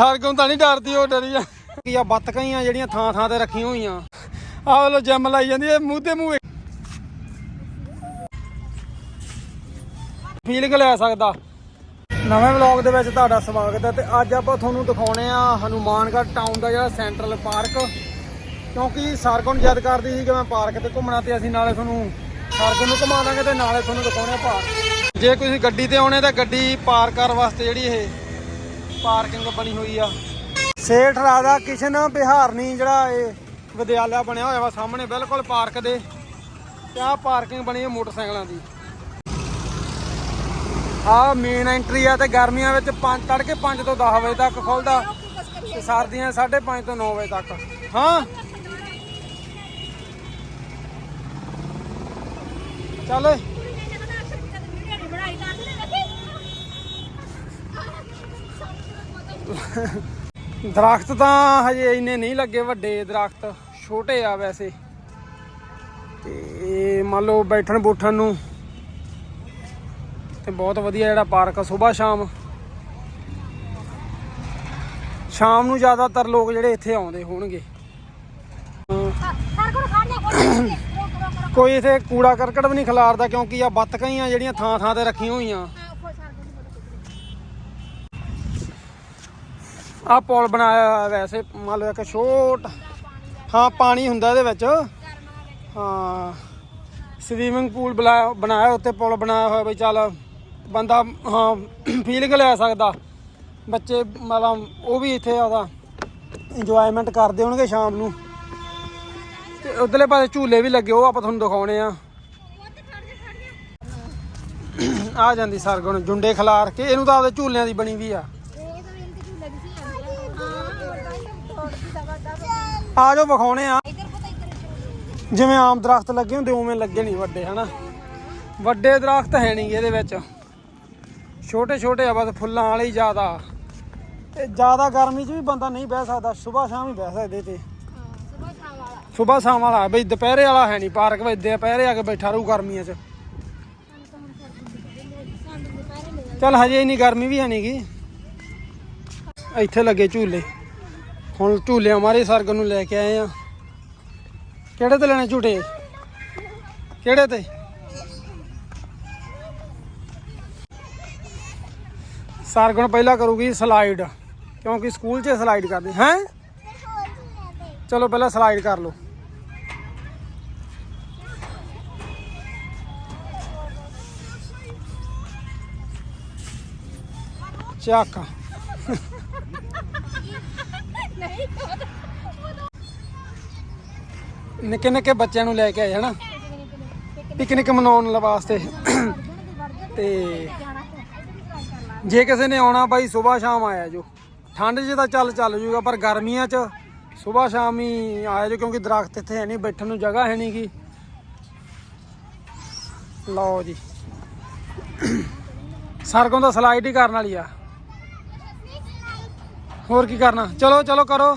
ਸਰਗਮ ਤਾਂ ਨਹੀਂ ਡਰਦੀ ਉਹ ਡਰੀ ਆ। ਕੀ ਆ ਬੱਤਕਾਂ ਹੀ ਆ ਜਿਹੜੀਆਂ ਥਾਂ ਥਾਂ ਤੇ ਰੱਖੀਆਂ ਹੋਈਆਂ। ਆਹ ਲੋ ਜਿਮ ਲਾਈ ਜਾਂਦੀ ਇਹ ਮੂੰਹ ਤੇ ਮੂੰਹ ਫੀਲਿੰਗ ਲੈ ਸਕਦਾ। ਨਵੇਂ ਵਲੌਗ ਦੇ ਵਿੱਚ ਤੁਹਾਡਾ ਸਵਾਗਤ ਹੈ ਤੇ ਅੱਜ ਆਪਾਂ ਤੁਹਾਨੂੰ ਦਿਖਾਉਣੇ ਆ ਹਨੂਮਾਨਗੜ੍ਹ ਟਾਊਨ ਦਾ ਜਿਹੜਾ ਸੈਂਟਰਲ ਪਾਰਕ ਕਿਉਂਕਿ ਸਰਗੁਣ ਜਦ ਕਰਦੀ ਸੀ ਕਿ ਮੈਂ ਪਾਰਕ ਤੇ ਘੁੰਮਣਾ ਤੇ ਅਸੀਂ ਨਾਲੇ ਤੁਹਾਨੂੰ ਸਰਗੁਣ ਨੂੰ ਘੁਮਾ ਦਾਂਗੇ ਤੇ ਨਾਲੇ ਤੁਹਾਨੂੰ ਦਿਖਾਉਣੇ ਆ ਪਾਰਕ ਜੇ ਤੁਸੀਂ ਗੱਡੀ ਤੇ ਆਉਣੇ ਤਾਂ ਗੱਡੀ ਪਾਰਕ ਕਰਨ ਵਾਸਤੇ ਜਿਹੜੀ ਇਹ ਪਾਰਕਿੰਗ ਬਣੀ ਹੋਈ ਆ। ਸੇਠ ਰਾਧਾ ਕਿਸ਼ਨ ਬਿਹਾਰਨੀ ਜਿਹੜਾ ਇਹ ਵਿਦਿਆਲਿਆ ਬਣਿਆ ਹੋਇਆ ਵਾ ਸਾਹਮਣੇ, ਬਿਲਕੁਲ ਪਾਰਕ ਦੇ। ਤੇ ਆਹ ਪਾਰਕਿੰਗ ਬਣੀ ਹੈ ਮੋਟਰਸਾਈਕਲਾਂ ਦੀ। ਆਹ ਮੇਨ ਐਂਟਰੀ ਆ ਤੇ ਗਰਮੀਆਂ ਵਿੱਚ ਪੰਜ, ਤੜਕੇ 5 ਤੋਂ 10 ਵਜੇ ਤੱਕ ਖੁੱਲਦਾ ਤੇ ਸਰਦੀਆਂ 5:30 ਤੋਂ 9 ਵਜੇ ਤੱਕ। ਹਾਂ? ਚੱਲ। ਓਏ। ਦਰਖਤ ਤਾਂ ਹਜੇ ਇੰਨੇ ਨਹੀਂ ਲੱਗੇ ਵੱਡੇ, ਦਰਖਤ ਛੋਟੇ ਆ ਵੈਸੇ। ਤੇ ਮੰਨ ਲਓ ਬੈਠਣ ਬੂਠਣ ਨੂੰ ਤੇ ਬਹੁਤ ਵਧੀਆ ਜਿਹੜਾ ਪਾਰਕ ਆ, ਸਵੇਰ ਸ਼ਾਮ। ਸ਼ਾਮ ਨੂੰ ਜ਼ਿਆਦਾਤਰ ਲੋਕ ਜਿਹੜੇ ਇੱਥੇ ਆਉਂਦੇ ਹੋਣਗੇ। ਕੋਈ ਇੱਥੇ ਕੂੜਾ ਕਰਕਟ ਵੀ ਨਹੀਂ ਖਿਲਾਰਦਾ ਕਿਉਂਕਿ ਆ ਬੱਤਕਾਂ ਹੀ ਆ ਜਿਹੜੀਆਂ ਥਾਂ ਥਾਂ ਤੇ ਰੱਖੀਆਂ ਹੋਈਆਂ। ਆ ਪੁਲ ਬਣਾਇਆ ਹੋਇਆ ਵੈਸੇ, ਮੰਨ ਲਓ ਇੱਕ ਛੋਟ, ਹਾਂ, ਪਾਣੀ ਹੁੰਦਾ ਇਹਦੇ ਵਿੱਚ। ਹਾਂ ਸਵੀਮਿੰਗ ਪੂਲ ਬਣਾਇਆ ਬਣਾਇਆ ਉੱਤੇ ਪੁਲ ਬਣਾਇਆ ਹੋਇਆ ਵੀ ਚੱਲ ਬੰਦਾ, ਹਾਂ ਫੀਲਿੰਗ ਲੈ ਸਕਦਾ। ਬੱਚੇ, ਮਤਲਬ ਉਹ ਵੀ ਇੱਥੇ ਆਦਾ ਇੰਜੋਇਮੈਂਟ ਕਰਦੇ ਹੋਣਗੇ ਸ਼ਾਮ ਨੂੰ। ਤੇ ਉਧਰਲੇ ਪਾਸੇ ਝੂਲੇ ਵੀ ਲੱਗੇ, ਉਹ ਆਪਾਂ ਤੁਹਾਨੂੰ ਦਿਖਾਉਣੇ ਆ। ਆ ਜਾਂਦੀ ਸਰਗੁਣ, ਜੁੰਡੇ ਖਿਲਾਰ ਕੇ, ਇਹਨੂੰ ਤਾਂ ਆਪਦੇ ਝੂਲਿਆਂ ਦੀ ਬਣੀ ਵੀ ਆ। ਆ ਜਾਓ ਵਿਖਾਉਣੇ ਆ। ਜਿਵੇਂ ਆਮ ਦਰਖਤ ਲੱਗੇ ਹੁੰਦੇ, ਉਵੇਂ ਲੱਗੇ ਨਹੀਂ ਵੱਡੇ, ਹਨਾ? ਵੱਡੇ ਦਰਖਤ ਹੈ ਨਹੀਂ ਇਹਦੇ ਵਿੱਚ। ਛੋਟੇ ਛੋਟੇ ਆ, ਬਸ ਫੁੱਲਾਂ ਵਾਲੇ ਹੀ ਜ਼ਿਆਦਾ। ਤੇ ਜ਼ਿਆਦਾ ਗਰਮੀ 'ਚ ਵੀ ਬੰਦਾ ਨਹੀਂ ਬਹਿ ਸਕਦਾ ਸਵੇਰ ਸ਼ਾਮ ਹੀ ਬਹਿ ਸਕਦੇ ਤੇ। ਸਵੇਰ ਸ਼ਾਮ ਵਾਲਾ, ਬਈ ਦੁਪਹਿਰੇ ਵਾਲਾ ਹੈ ਨਹੀਂ, ਪਾਰਕ ਵਿੱਚ ਦੁਪਹਿਰੇ ਆ ਕੇ ਬੈਠਾ ਰਹੂ ਗਰਮੀਆਂ 'ਚ। ਚੱਲ ਹਜੇ ਇੰਨੀ ਗਰਮੀ ਵੀ ਹੈ ਨਹੀਂਗੀ ਇੱਥੇ ਲੱਗੇ ਝੂਲੇ। ਹੁਣ ਝੂਲੇ ਮਾਰੇ ਸਰਗ ਨੂੰ ਲੈ ਕੇ ਆਏ ਆ। ਕਿਹੜੇ ਤੇ ਲੈਣੇ ਝੂਟੇ? ਕਿਹੜੇ ਤੇ? ਸਰਗੁਣ ਪਹਿਲਾਂ ਕਰੂਗੀ ਸਲਾਈਡ ਕਿਉਂਕਿ ਸਕੂਲ 'ਚ ਸਲਾਈਡ ਕਰਦੇ, ਹੈ? ਚਲੋ ਪਹਿਲਾਂ ਸਲਾਈਡ ਕਰ ਲਓ। ਚੱਕ। ਨਿੱਕੇ ਨਿੱਕੇ ਬੱਚਿਆਂ ਨੂੰ ਲੈ ਕੇ ਆਏ, ਹਨਾ? ਪਿਕਨਿਕ ਮਨਾਉਣ ਵਾਸਤੇ। ਤੇ ਜੇ ਕਿਸੇ ਨੇ ਆਉਣਾ ਬਾਈ ਸਵੇਰ ਸ਼ਾਮ ਆਇਆ ਜੋ। ਠੰਡ 'ਚ ਤਾਂ ਚੱਲ ਚੱਲ ਜੂਗਾ, ਪਰ ਗਰਮੀਆਂ 'ਚ ਸਵੇਰ ਸ਼ਾਮ ਹੀ ਆਇਆ ਜੋ, ਕਿਉਂਕਿ ਦਰਖਤ ਇੱਥੇ ਹੈ ਨਹੀਂ, ਬੈਠਣ ਨੂੰ ਜਗ੍ਹਾ ਹੈ ਨਹੀਂ ਨਹੀਂਗੀ ਲਓ ਜੀ। ਸਰਗੋਂ ਦਾ ਸਲਾਈਡ ਹੀ ਕਰਨ ਵਾਲੀ ਆ। ਹੋਰ ਕੀ ਕਰਨਾ? ਚਲੋ ਚਲੋ ਕਰੋ।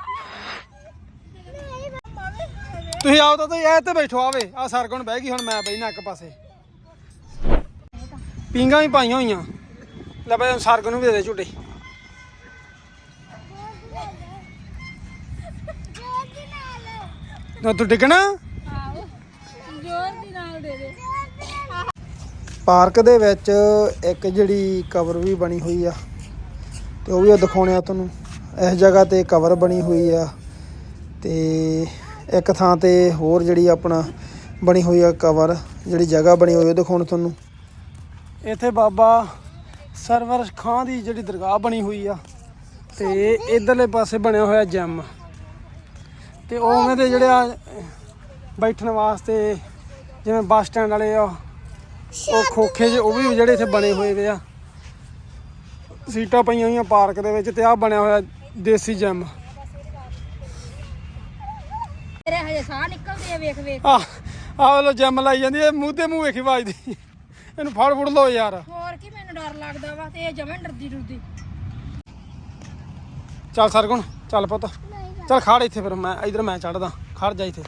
ਤੁਸੀਂ ਆਓ ਤਾਂ ਤੁਸੀਂ ਇਹ ਤੇ ਬੈਠੋ ਆਵੇ ਆ ਸਰਗੁਣ ਬਹਿ ਗਈ, ਹੁਣ ਮੈਂ ਬਹਿਣਾ ਇੱਕ ਪਾਸੇ। ਪਿੰਗਾ ਵੀ ਪਾਈਆਂ ਹੋਈਆਂ। ਲੈ ਬਈ ਸਰਗੁਣ ਨੂੰ ਵੀ ਦੇ ਦੇ ਝੂਟੇ। ਨਾ ਤੂੰ ਟਿਕਣਾ ਜ਼ੋਰ ਦੀ ਨਾਲ ਦੇ ਦੇ ਪਾਰਕ ਦੇ ਵਿੱਚ ਇੱਕ ਜਿਹੜੀ ਕਵਰ ਵੀ ਬਣੀ ਹੋਈ ਆ, ਤੇ ਉਹ ਵੀ ਦਿਖਾਉਣੇ ਆ ਤੁਹਾਨੂੰ। ਇਸ ਜਗ੍ਹਾ ਤੇ ਕਵਰ ਬਣੀ ਹੋਈ ਆ, ਤੇ ਇੱਕ ਥਾਂ ਤੇ ਹੋਰ ਜਿਹੜੀ ਆਪਣਾ ਬਣੀ ਹੋਈ ਆ ਕਵਰ ਜਿਹੜੀ ਜਗ੍ਹਾ ਬਣੀ ਹੋਈ ਉਹ ਦਿਖਾਉਣ ਤੁਹਾਨੂੰ। ਇੱਥੇ ਬਾਬਾ ਸਰਵਰ ਖਾਂ ਦੀ ਜਿਹੜੀ ਦਰਗਾਹ ਬਣੀ ਹੋਈ ਆ, ਤੇ ਇਧਰਲੇ ਪਾਸੇ ਬਣਿਆ ਹੋਇਆ ਜਿਮ ਤੇ ਉਵੇਂ ਦੇ ਜਿਹੜੇ ਆ ਬੈਠਣ ਵਾਸਤੇ, ਜਿਵੇਂ ਬੱਸ ਸਟੈਂਡ ਵਾਲੇ ਆ, ਉਹ ਖੋਖੇ ਜਿਹੇ, ਉਹ ਵੀ ਜਿਹੜੇ ਇੱਥੇ ਬਣੇ ਹੋਏ ਵੇ ਆ। ਸੀਟਾਂ ਪਈਆਂ ਹੋਈਆਂ ਪਾਰਕ ਦੇ ਵਿੱਚ ਤੇ ਆ ਬਣਿਆ ਹੋਇਆ ਦੇਸੀ ਜਿਮ ਤੇਰੇ ਹਜੇ ਸਾਹ ਨਿਕਲਦੇ ਆ ਵੇਖ ਵੇਖ। ਆ ਆ ਵੱਲੋਂ ਜਿਮ ਲਾਈ ਜਾਂਦੀ ਇਹ ਮੂੰਹ ਤੇ ਮੂੰਹ ਵੇਖੀ ਵੱਜਦੀ। ਇਹਨੂੰ ਫੜ ਫੁੜ ਲਓ ਯਾਰ। ਹੋਰ ਕੀ ਮੈਨੂੰ ਡਰ ਲੱਗਦਾ ਵਾ ਤੇ ਇਹ ਜਮਨ ਡਰਦੀ ਡਰਦੀ। ਚੱਲ ਸਰਗੁਣ ਚੱਲ ਪੁੱਤ। ਚੱਲ ਖੜ ਇੱਥੇ ਫਿਰ ਮੈਂ ਇਧਰ ਮੈਂ ਚੜਦਾ ਖੜ ਜਾ ਇੱਥੇ।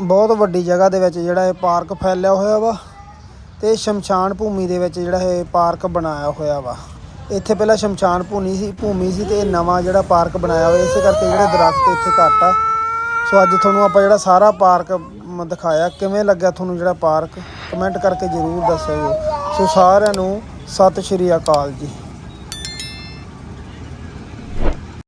ਬਹੁਤ ਵੱਡੀ ਜਗ੍ਹਾ ਦੇ ਵਿੱਚ ਜਿਹੜਾ ਇਹ ਪਾਰਕ ਫੈਲਿਆ ਹੋਇਆ ਵਾ ਤੇ ਸ਼ਮਸ਼ਾਨ ਭੂਮੀ ਦੇ ਵਿੱਚ ਜਿਹੜਾ ਇਹ ਪਾਰਕ ਬਣਾਇਆ ਹੋਇਆ ਵਾ। ਇੱਥੇ ਪਹਿਲਾਂ ਸ਼ਮਸ਼ਾਨ ਭੂਮੀ ਸੀ ਭੂਮੀ ਸੀ ਤੇ ਇਹ ਨਵਾਂ ਜਿਹੜਾ ਪਾਰਕ ਬਣਾਇਆ ਹੋਇਆ ਇਸੇ ਕਰਕੇ ਜਿਹੜੇ ਦਰਖਤ ਇੱਥੇ ਘੱਟ ਆ। ਸੋ ਅੱਜ ਤੁਹਾਨੂੰ ਆਪਾਂ ਜਿਹੜਾ ਸਾਰਾ ਪਾਰਕ ਦਿਖਾਇਆ, ਕਿਵੇਂ ਲੱਗਿਆ ਤੁਹਾਨੂੰ ਜਿਹੜਾ ਪਾਰਕ? ਕਮੈਂਟ ਕਰਕੇ ਜਰੂਰ ਦੱਸਿਓ। ਸੋ ਸਾਰਿਆਂ ਨੂੰ ਸਤਿ ਸ਼੍ਰੀ ਅਕਾਲ ਜੀ।